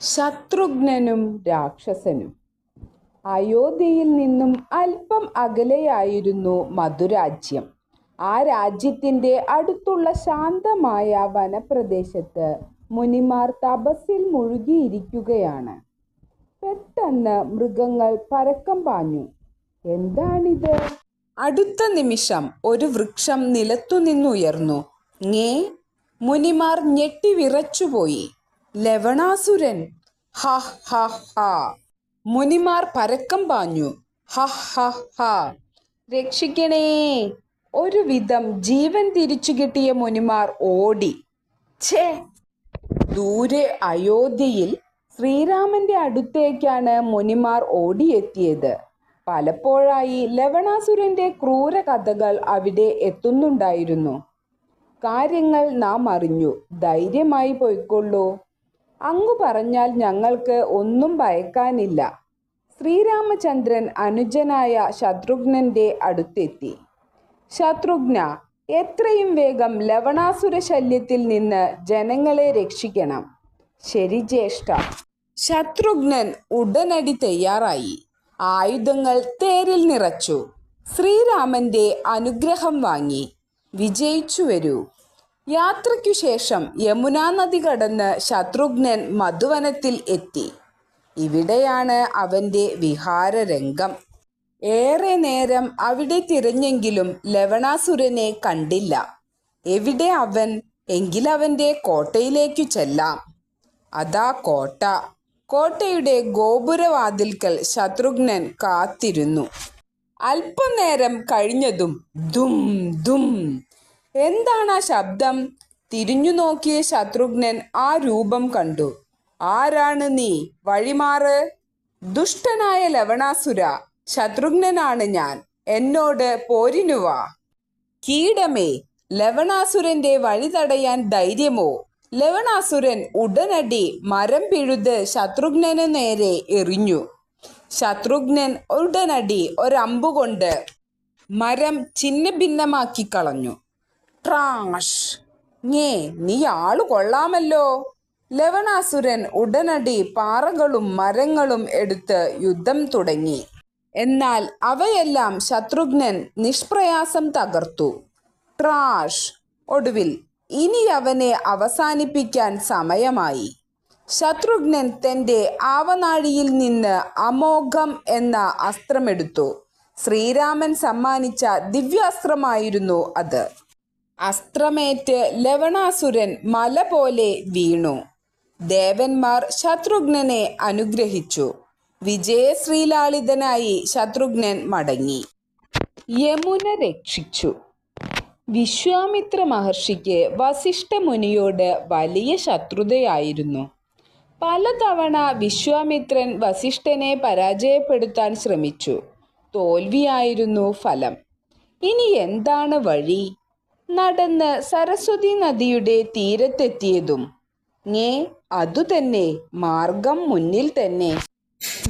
ശത്രുഘ്നനും രാക്ഷസനും. അയോധ്യയിൽ നിന്നും അല്പം അകലെയായിരുന്നു മധുരാജ്യം. ആ രാജ്യത്തിന്റെ അടുത്തുള്ള ശാന്തമായ വനപ്രദേശത്ത് മുനിമാർ തപസ്സിൽ മുഴുകിയിരിക്കുകയാണ്. പെട്ടെന്ന് മൃഗങ്ങൾ പരക്കം പാഞ്ഞു. എന്താണിത്? അടുത്ത നിമിഷം ഒരു വൃക്ഷം നിലത്തുനിന്നുയർന്നു. ഞേ മുനിമാർ ഞെട്ടി വിറച്ചുപോയി. ലവണാസുരൻ. ഹ ഹ ഹ. മുനിമാർ പരക്കം പാഞ്ഞു. ഹ ഹ ഹ. രക്ഷിക്കണേ. ഒരു വിധം ജീവൻ തിരിച്ചു കിട്ടിയ മുനിമാർ ഓടി. ഛേ. ദൂരെ അയോധ്യയിൽ ശ്രീരാമന്റെ അടുത്തേക്കാണ് മുനിമാർ ഓടിയെത്തിയത്. പലപ്പോഴായി ലവണാസുരന്റെ ക്രൂര കഥകൾ അവിടെ എത്തുന്നുണ്ടായിരുന്നു. കാര്യങ്ങൾ നാം അറിഞ്ഞു. ധൈര്യമായി പോയിക്കൊള്ളൂ. അങ്ങു പറഞ്ഞാൽ ഞങ്ങൾക്ക് ഒന്നും ഭയക്കാനില്ല. ശ്രീരാമചന്ദ്രൻ അനുജനായ ശത്രുഘ്നന്റെ അടുത്തെത്തി. ശത്രുഘ്ന എത്രയും വേഗം ലവണാസുര ശല്യത്തിൽ നിന്ന് ജനങ്ങളെ രക്ഷിക്കണം. ശരി ജ്യേഷ്ഠ. ശത്രുഘ്നൻ ഉടനടി തയ്യാറായി. ആയുധങ്ങൾ തേരിൽ നിറച്ചു. ശ്രീരാമന്റെ അനുഗ്രഹം വാങ്ങി. വിജയിച്ചു വരൂ. യാത്രയ്ക്കു ശേഷം യമുനാ നദി കടന്ന് ശത്രുഘ്നൻ മധുവനത്തിൽ എത്തി. ഇവിടെയാണ് അവന്റെ വിഹാരരംഗം. ഏറെ നേരം അവിടെ തിരഞ്ഞെങ്കിലും ലവണാസുരനെ കണ്ടില്ല. എവിടെ അവൻ? എങ്കിലവന്റെ കോട്ടയിലേക്കു ചെല്ലാം. അതാ കോട്ട. കോട്ടയുടെ ഗോപുരവാതിൽക്കൽ ശത്രുഘ്നൻ കാത്തിരുന്നു. അല്പനേരം കഴിഞ്ഞതും ദും ദും എന്താണ് ആ ശബ്ദം? തിരിഞ്ഞു നോക്കിയ ശത്രുഘ്നൻ ആ രൂപം കണ്ടു. ആരാണ് നീ? വഴിമാറ്? ദുഷ്ടനായ ലവണാസുര ശത്രുഘ്നനാണ് ഞാൻ. എന്നോട് പോരിനുവാ കീടമേ ലവണാസുരന്റെ വഴി തടയാൻ ധൈര്യമോ? ലവണാസുരൻ ഉടനടി മരം പിഴുത് ശത്രുഘ്നനു നേരെ എറിഞ്ഞു. ശത്രുഘ്നൻ ഉടനടി ഒരമ്പുകൊണ്ട് മരം ചിന്ന ഭിന്നമാക്കി കളഞ്ഞു. ട്രാഷ് ഞേ നീ ആളു കൊള്ളാമല്ലോ. ലവണാസുരൻ ഉടനടി പാറകളും മരങ്ങളും എടുത്ത് യുദ്ധം തുടങ്ങി. എന്നാൽ അവയെല്ലാം ശത്രുഘ്നൻ നിഷ്പ്രയാസം തകർത്തു. ട്രാഷ് ഒടുവിൽ ഇനി അവനെ അവസാനിപ്പിക്കാൻ സമയമായി. ശത്രുഘ്നൻ തന്റെ ആവനാഴിയിൽ നിന്ന് അമോഘം എന്ന അസ്ത്രമെടുത്തു. ശ്രീരാമൻ സമ്മാനിച്ച ദിവ്യാസ്ത്രമായിരുന്നു അത്. അസ്ത്രമേറ്റ് ലവണാസുരൻ മല പോലെ വീണു. ദേവന്മാർ ശത്രുഘ്നനെ അനുഗ്രഹിച്ചു. വിജയശ്രീലാളിതനായി ശത്രുഘ്നൻ മടങ്ങി. യമുന രക്ഷിച്ചു. വിശ്വാമിത്ര മഹർഷിക്ക് വസിഷ്ഠ മുനിയോട് വലിയ ശത്രുതയായിരുന്നു. പലതവണ വിശ്വാമിത്രൻ വസിഷ്ഠനെ പരാജയപ്പെടുത്താൻ ശ്രമിച്ചു. തോൽവിയായിരുന്നു ഫലം. ഇനി എന്താണ് വഴി? നടന്ന് സരസ്വതി നദിയുടെ തീരത്തെത്തിയതും. ഞേ അതുതന്നെ മാർഗം മുന്നിൽ തന്നെ.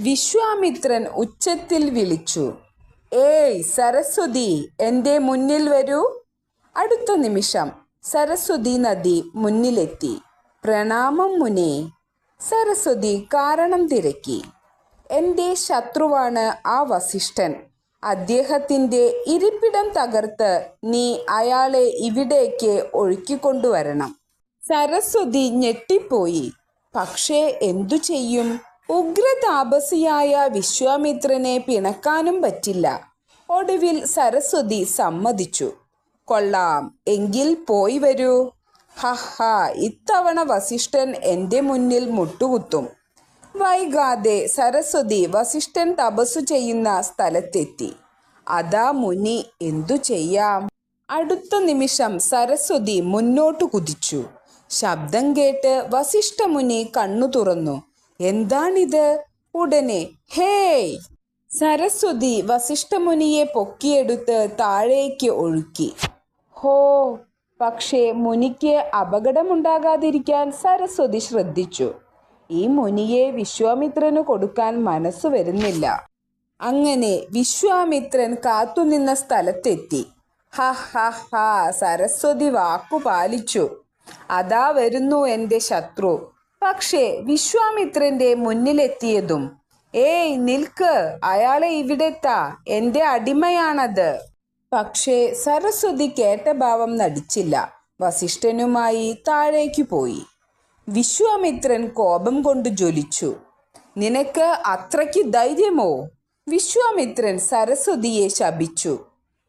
വിശ്വാമിത്രൻ ഉച്ചത്തിൽ വിളിച്ചു ഏയ് സരസ്വതി എന്റെ മുന്നിൽ വരൂ? അടുത്ത നിമിഷം സരസ്വതി നദി മുന്നിലെത്തി. പ്രണാമം മുനെ. സരസ്വതി കാരണം തിരക്കി. എന്റെ ശത്രുവാണ് ആ വസിഷ്ഠൻ? അദ്ദേഹത്തിന്റെ ഇരിപ്പിടം തകർത്ത് നീ അയാളെ ഇവിടേക്ക് ഒഴുക്കിക്കൊണ്ടുവരണം. സരസ്വതി ഞെട്ടിപ്പോയി. പക്ഷേ എന്തു ചെയ്യും? ഉഗ്രതാപസിയായ വിശ്വാമിത്രനെ പിണക്കാനും പറ്റില്ല. ഒടുവിൽ സരസ്വതി സമ്മതിച്ചു. കൊള്ളാം എങ്കിൽ പോയി വരൂ. ഹഹ ഇത്തവണ വസിഷ്ഠൻ എന്റെ മുന്നിൽ മുട്ടുകുത്തും. വൈകാതെ സരസ്വതി വസിഷ്ഠൻ തപസ്സു ചെയ്യുന്ന സ്ഥലത്തെത്തി. അതാ മുനി എന്തു ചെയ്യാം? അടുത്ത നിമിഷം സരസ്വതി മുന്നോട്ടു കുതിച്ചു. ശബ്ദം കേട്ട് വസിഷ്ഠ മുനി കണ്ണു തുറന്നു. എന്താണിത്? ഉടനെ ഹേയ്! സരസ്വതി വസിഷ്ഠമുനിയെ പൊക്കിയെടുത്ത് താഴേക്ക് ഒഴുക്കി. ഹോ പക്ഷേ മുനിക്ക് അപകടമുണ്ടാകാതിരിക്കാൻ സരസ്വതി ശ്രദ്ധിച്ചു. ഈ മുനിയെ വിശ്വാമിത്രനു കൊടുക്കാൻ മനസ്സ് വരുന്നില്ല. അങ്ങനെ വിശ്വാമിത്രൻ കാത്തുനിന്ന സ്ഥലത്തെത്തി. ഹ ഹ ഹ സരസ്വതി വാക്കു പാലിച്ചു. അതാ വരുന്നു എന്റെ ശത്രു. പക്ഷേ വിശ്വാമിത്രന്റെ മുന്നിലെത്തിയതും ഏയ് നിൽക്ക് അയാളെ ഇവിടെത്താ എന്റെ അടിമയാണത്. പക്ഷേ സരസ്വതി കേട്ട ഭാവം നടിച്ചില്ല. വസിഷ്ഠനുമായി താഴേക്ക് പോയി. വിശ്വാമിത്രൻ കോപം കൊണ്ട് ജ്വലിച്ചു. നിനക്ക് അത്രയ്ക്ക് ധൈര്യമോ? വിശ്വാമിത്രൻ സരസ്വതിയെ ശപിച്ചു.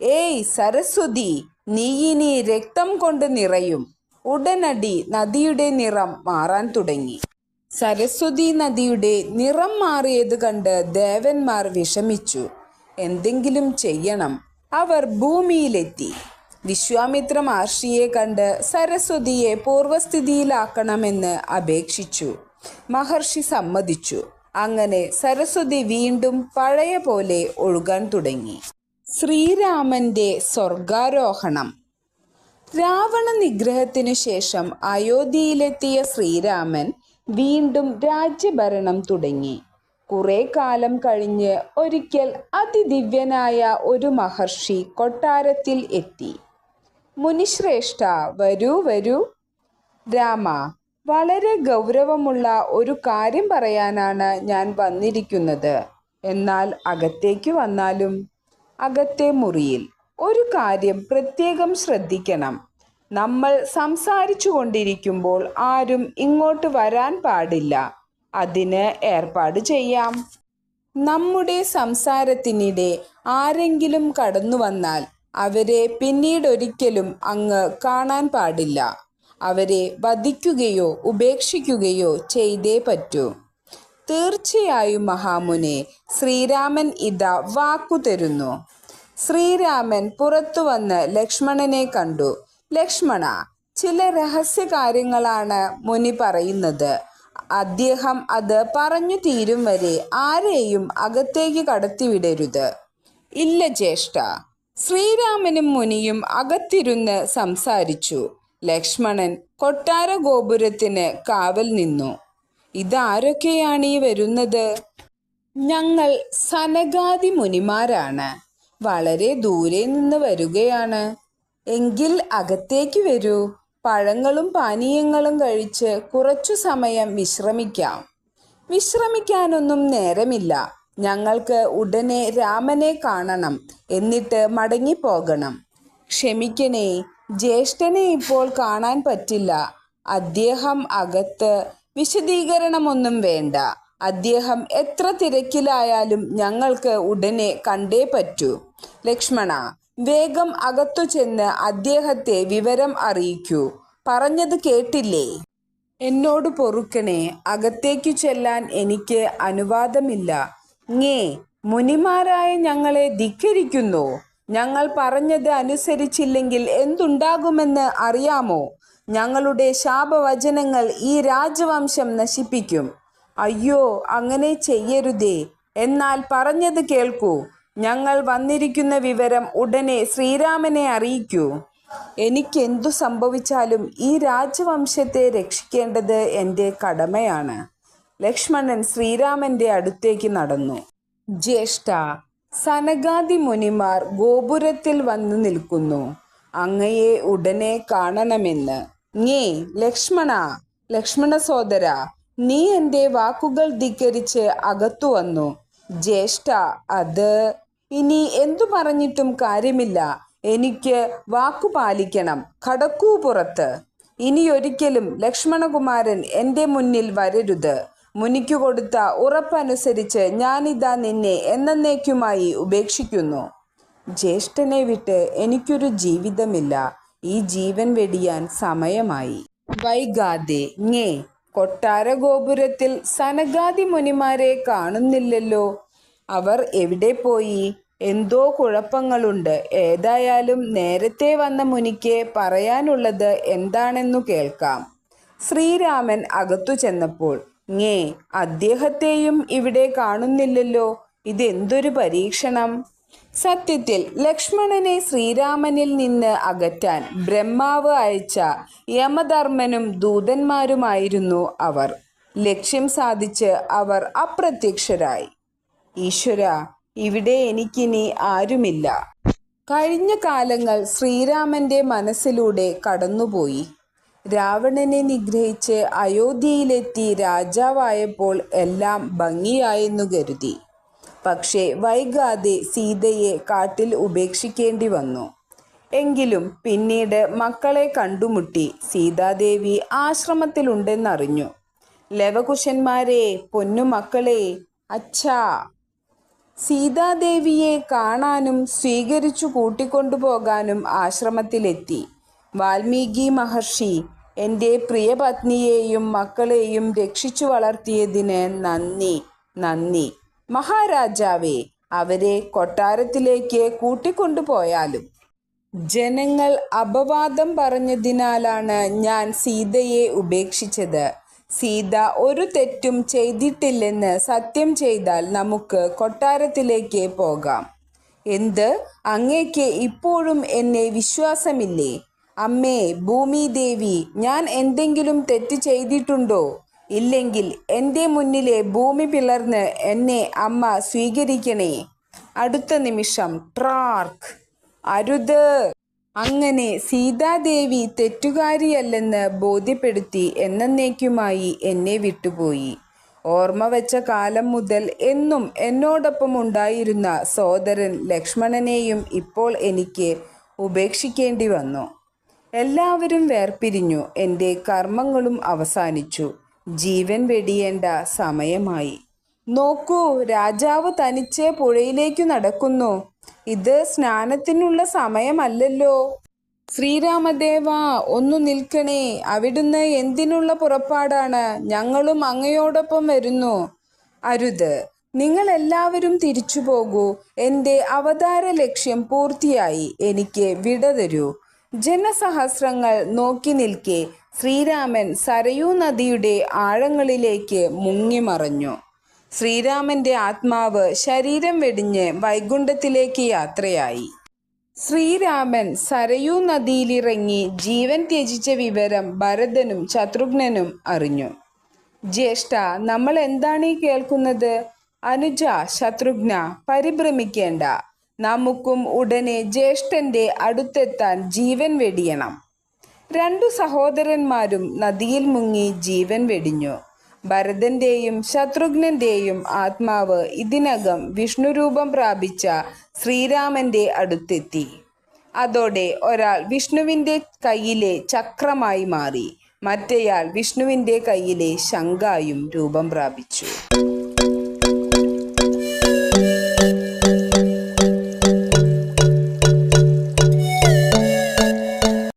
ഏയ് സരസ്വതി നീ ഇനി രക്തം കൊണ്ട് നിറയും. ഉടനടി നദിയുടെ നിറം മാറാൻ തുടങ്ങി. സരസ്വതി നദിയുടെ നിറം മാറിയത് കണ്ട് ദേവന്മാർ വിഷമിച്ചു. എന്തെങ്കിലും ചെയ്യണം. അവർ ഭൂമിയിലെത്തി. വിശ്വാമിത്ര മഹർഷിയെ കണ്ട് സരസ്വതിയെ പൂർവസ്ഥിതിയിലാക്കണമെന്ന് അപേക്ഷിച്ചു. മഹർഷി സമ്മതിച്ചു. അങ്ങനെ സരസ്വതി വീണ്ടും പഴയ പോലെ ഒഴുകാൻ തുടങ്ങി. ശ്രീരാമന്റെ സ്വർഗാരോഹണം. രാവണ നിഗ്രഹത്തിനു ശേഷം അയോധ്യയിലെത്തിയ ശ്രീരാമൻ വീണ്ടും രാജ്യഭരണം തുടങ്ങി. കുറെ കാലം കഴിഞ്ഞ് ഒരിക്കൽ അതിദിവ്യനായ ഒരു മഹർഷി കൊട്ടാരത്തിൽ എത്തി. മുനിശ്രേഷ്ഠ വരൂ വരൂ. രാമ വളരെ ഗൗരവമുള്ള ഒരു കാര്യം പറയാനാണ് ഞാൻ വന്നിരിക്കുന്നത്. എന്നാൽ അകത്തേക്ക് വന്നാലും? അകത്തെ മുറിയിൽ. ഒരു കാര്യം പ്രത്യേകം ശ്രദ്ധിക്കണം. നമ്മൾ സംസാരിച്ചു കൊണ്ടിരിക്കുമ്പോൾ ആരും ഇങ്ങോട്ട് വരാൻ പാടില്ല. അതിന് ഏർപ്പാട് ചെയ്യാം. നമ്മുടെ സംസാരത്തിനിടെ ആരെങ്കിലും കടന്നു വന്നാൽ അവരെ പിന്നീടൊരിക്കലും അങ്ങ് കാണാൻ പാടില്ല. അവരെ വധിക്കുകയോ ഉപേക്ഷിക്കുകയോ ചെയ്തേ പറ്റൂ. തീർച്ചയായും മഹാമുനെ ശ്രീരാമൻ ഇതാ വാക്കുതരുന്നു ശ്രീരാമൻ പുറത്തു വന്ന് ലക്ഷ്മണനെ കണ്ടു. ലക്ഷ്മണ ചില രഹസ്യ കാര്യങ്ങളാണ് മുനി പറയുന്നത്. അദ്ദേഹം അത് പറഞ്ഞു തീരും വരെ ആരെയും അകത്തേക്ക് കടത്തിവിടരുത്. ഇല്ല ജ്യേഷ്ഠ ശ്രീരാമനും മുനിയും അകത്തിരുന്ന് സംസാരിച്ചു. ലക്ഷ്മണൻ കൊട്ടാര ഗോപുരത്തിന് കാവൽ നിന്നു. ഇതാരൊക്കെയാണ് ഈ വരുന്നത്? ഞങ്ങൾ സനകാദി മുനിമാരാണ്. വളരെ ദൂരെ നിന്ന് വരികയാണ്. എങ്കിൽ അകത്തേക്ക് വരൂ. പഴങ്ങളും പാനീയങ്ങളും കഴിച്ച് കുറച്ചു സമയം വിശ്രമിക്കാം. വിശ്രമിക്കാനൊന്നും നേരമില്ല. ഞങ്ങൾക്ക് ഉടനെ രാമനെ കാണണം എന്നിട്ട് മടങ്ങിപ്പോകണം. ക്ഷമിക്കണേ ജ്യേഷ്ഠനെ ഇപ്പോൾ കാണാൻ പറ്റില്ല. അദ്ദേഹം അകത്ത് വിശദീകരണമൊന്നും വേണ്ട. അദ്ദേഹം എത്ര തിരക്കിലായാലും ഞങ്ങൾക്ക് ഉടനെ കണ്ടേ പറ്റൂ. ലക്ഷ്മണ വേഗം അകത്തു ചെന്ന് അദ്ദേഹത്തെ വിവരം അറിയിക്കൂ. പറഞ്ഞത് കേട്ടില്ലേ? എന്നോട് പൊറുക്കണേ അകത്തേക്കു ചെല്ലാൻ എനിക്ക് അനുവാദമില്ല. Ngേ മുനിമാരായ ഞങ്ങളെ ധിക്കരിക്കുന്നു. ഞങ്ങൾ പറഞ്ഞത് അനുസരിച്ചില്ലെങ്കിൽ എന്തുണ്ടാകുമെന്ന് അറിയാമോ? ഞങ്ങളുടെ ശാപവചനങ്ങൾ ഈ രാജവംശം നശിപ്പിക്കും. അയ്യോ അങ്ങനെ ചെയ്യരുതേ. എന്നാൽ പറഞ്ഞത് കേൾക്കൂ. ഞങ്ങൾ വന്നിരിക്കുന്ന വിവരം ഉടനെ ശ്രീരാമനെ അറിയിക്കൂ. എനിക്കെന്തു സംഭവിച്ചാലും ഈ രാജവംശത്തെ രക്ഷിക്കേണ്ടത് എന്റെ കടമയാണ്. ലക്ഷ്മണൻ ശ്രീരാമന്റെ അടുത്തേക്ക് നടന്നു. ജ്യേഷ്ഠ സനഗാദി മുനിമാർ ഗോപുരത്തിൽ വന്നു നിൽക്കുന്നു. അങ്ങയെ ഉടനെ കാണണമെന്ന്. ഞേ ലക്ഷ്മണ ലക്ഷ്മണ സോദര നീ എന്റെ വാക്കുകൾ ധിക്കരിച്ച് അകത്തു വന്നു. ജ്യേഷ്ഠ അത് ഇനി എന്തു പറഞ്ഞിട്ടും കാര്യമില്ല. എനിക്ക് വാക്കു പാലിക്കണം. കടക്കൂ പുറത്ത്. ഇനിയൊരിക്കലും ലക്ഷ്മണകുമാരൻ എന്റെ മുന്നിൽ വരരുത്. മുനിക്കു കൊടുത്ത ഉറപ്പനുസരിച്ച് ഞാനിതാ നിന്നെ എന്നേക്കുമായി ഉപേക്ഷിക്കുന്നു. ജ്യേഷ്ഠനെ വിട്ട് എനിക്കൊരു ജീവിതമില്ല. ഈ ജീവൻ വെടിയാൻ സമയമായി. വൈകാതെ ഞേ കൊട്ടാര ഗോപുരത്തിൽ സനകാദി മുനിമാരെ കാണുന്നില്ലല്ലോ. അവർ എവിടെ പോയി? എന്തോ കുഴപ്പങ്ങളുണ്ട്. ഏതായാലും നേരത്തെ വന്ന മുനിക്ക് പറയാനുള്ളത് എന്താണെന്നു കേൾക്കാം. ശ്രീരാമൻ അകത്തു ചെന്നപ്പോൾ ngേ അദ്ദേഹത്തെയും ഇവിടെ കാണുന്നില്ലല്ലോ. ഇതെന്തൊരു പരീക്ഷണം. സത്യത്തിൽ ലക്ഷ്മണനെ ശ്രീരാമനിൽ നിന്ന് അകറ്റാൻ ബ്രഹ്മാവ് അയച്ച യമധർമ്മനും ദൂതന്മാരുമായിരുന്നു അവർ. ലക്ഷ്യം സാധിച്ച് അവർ അപ്രത്യക്ഷരായി. ഈശ്വര ഇവിടെ എനിക്കിനി ആരുമില്ല. കഴിഞ്ഞ കാലങ്ങൾ ശ്രീരാമന്റെ മനസ്സിലൂടെ കടന്നുപോയി. രാവണനെ നിഗ്രഹിച്ച് അയോധ്യയിലെത്തി രാജാവായപ്പോൾ എല്ലാം ഭംഗിയായെന്നു കരുതി. പക്ഷേ വൈകാതെ സീതയെ കാട്ടിൽ ഉപേക്ഷിക്കേണ്ടി വന്നു. എങ്കിലും പിന്നീട് മക്കളെ കണ്ടുമുട്ടി സീതാദേവി ആശ്രമത്തിലുണ്ടെന്നറിഞ്ഞു. ലവകുശന്മാരെ പൊന്നുമക്കളെ അച്ഛാ! സീതാദേവിയെ കാണാനും സ്വീകരിച്ചു കൂട്ടിക്കൊണ്ടുപോകാനും ആശ്രമത്തിലെത്തി. വാൽമീകി മഹർഷി എന്റെ പ്രിയപത്നിയെയും മക്കളെയും രക്ഷിച്ചു വളർത്തിയതിന് നന്ദി നന്ദി. മഹാരാജാവേ അവരെ കൊട്ടാരത്തിലേക്ക് കൂട്ടിക്കൊണ്ടുപോയാലും. ജനങ്ങൾ അപവാദം പറഞ്ഞതിനാലാണ് ഞാൻ സീതയെ ഉപേക്ഷിച്ചത്. സീത ഒരു തെറ്റും ചെയ്തിട്ടില്ലെന്ന് സത്യം ചെയ്താൽ നമുക്ക് കൊട്ടാരത്തിലേക്ക് പോകാം. എന്ത്? അങ്ങേക്ക് ഇപ്പോഴും എന്നെ വിശ്വാസമില്ലേ? അമ്മേ ഭൂമിദേവി ഞാൻ എന്തെങ്കിലും തെറ്റ് ചെയ്തിട്ടുണ്ടോ? ഇല്ലെങ്കിൽ എന്റെ മുന്നിലെ ഭൂമി പിളർന്ന് എന്നെ അമ്മ സ്വീകരിക്കണേ. അടുത്ത നിമിഷം ട്രാർക്ക്. അരുത്. അങ്ങനെ സീതാദേവി തെറ്റുകാരിയല്ലെന്ന് ബോധ്യപ്പെടുത്തി എന്നേക്കുമായി എന്നെ വിട്ടുപോയി. ഓർമ്മ വെച്ച കാലം മുതൽ എന്നും എന്നോടൊപ്പം ഉണ്ടായിരുന്ന സോദരൻ ലക്ഷ്മണനെയും ഇപ്പോൾ എനിക്ക് ഉപേക്ഷിക്കേണ്ടി വന്നു. എല്ലാവരും വേർപിരിഞ്ഞു. എന്റെ കർമ്മങ്ങളും അവസാനിച്ചു. ജീവൻ വെടിയേണ്ട സമയമായി. നോക്കൂ രാജാവ് തനിച്ച് പുഴയിലേക്കു നടക്കുന്നു. ഇത് സ്നാനത്തിനുള്ള സമയമല്ലല്ലോ. ശ്രീരാമദേവ ഒന്നു നിൽക്കണേ. അവിടുന്ന് എന്തിനുള്ള പുറപ്പാടാണ്? ഞങ്ങളും അങ്ങയോടൊപ്പം വരുന്നു. അരുത്. നിങ്ങൾ എല്ലാവരും തിരിച്ചു പോകൂ എന്റെ അവതാര ലക്ഷ്യം പൂർത്തിയായി. എനിക്ക് വിട തരൂ. ജനസഹസ്രങ്ങൾ നോക്കി നിൽക്കെ ശ്രീരാമൻ സരയൂ നദിയുടെ ആഴങ്ങളിലേക്ക് മുങ്ങിമറഞ്ഞു. ശ്രീരാമന്റെ ആത്മാവ് ശരീരം വെടിഞ്ഞ് വൈകുണ്ഠത്തിലേക്ക് യാത്രയായി. ശ്രീരാമൻ സരയൂ നദിയിലിറങ്ങി ജീവൻ ത്യജിച്ച വിവരം ഭരതനും ശത്രുഘ്നനും അറിഞ്ഞു. ജ്യേഷ്ഠ നമ്മൾ എന്താണ് ഈ കേൾക്കുന്നത്? അനുജ ശത്രുഘ്ന പരിഭ്രമിക്കേണ്ട. നമുക്കും ഉടനെ ജ്യേഷ്ഠന്റെ അടുത്തെത്താൻ ജീവൻ വെടിയണം. രണ്ടു സഹോദരന്മാരും നദിയിൽ മുങ്ങി ജീവൻ വെടിഞ്ഞു. ഭരതന്റെയും ശത്രുഘ്നന്റെയും ആത്മാവ് ഇതിനകം വിഷ്ണുരൂപം പ്രാപിച്ച ശ്രീരാമന്റെ അടുത്തെത്തി. അതോടെ ഒരാൾ വിഷ്ണുവിന്റെ കയ്യിലെ ചക്രമായി മാറി. മറ്റേയാൾ വിഷ്ണുവിന്റെ കയ്യിലെ ശങ്കായും രൂപം പ്രാപിച്ചു.